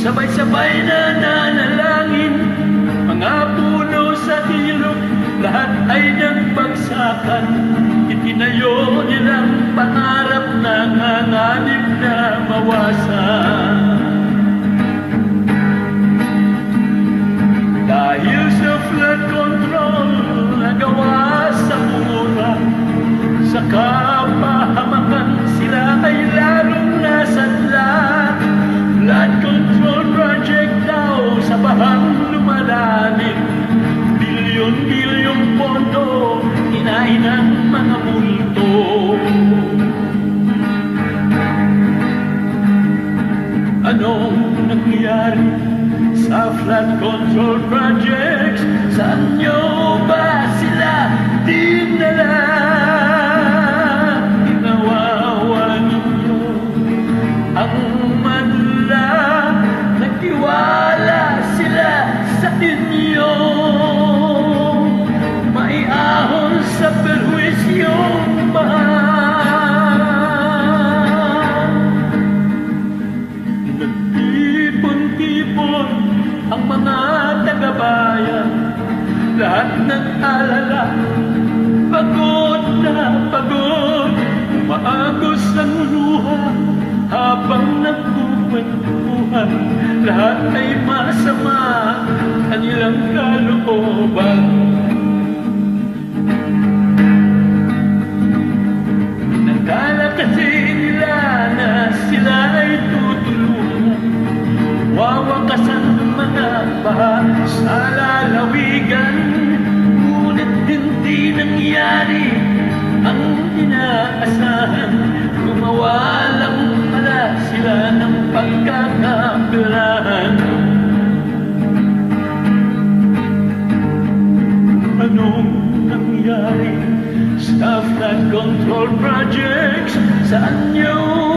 Sabay-sabay na nanalangin Mga puno sa ilog Lahat ay nagbagsakan. Itinayo nilang pangarap na nanganib na mawasan. Dahil sa flood control na gawa sa mura Sa kapahamakan Anong nangyari sa flood control projects? Saan nyo ba sila Lahat nag-alala Pagod na pagod Maagos ang luha Habang nagkukwentuhan Lahat ay masama Kanilang kalooban. Nakala kasi nila na sila ay tutulungan. Wawakasan ng mga baha sa lalawigan. Ngunit hindi nangyari ang inaasahan. Gumawa lang pala sila ng pagkakapirahan Anong nangyari sa flood control projects? Saan nyo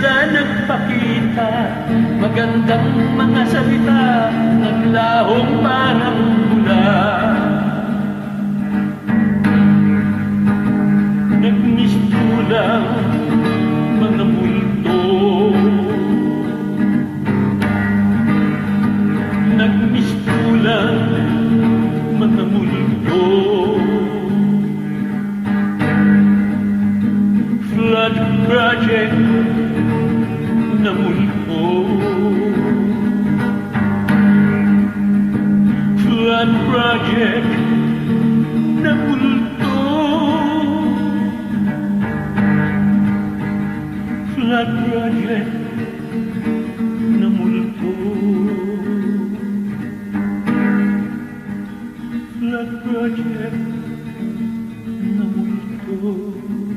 sila nagpakita. Magandang mga salita Naglahong parang bula. Nagmistulang mga multo Nagmistulang mga multo Flood project human project na kulto Flood project na multo Flood project na multo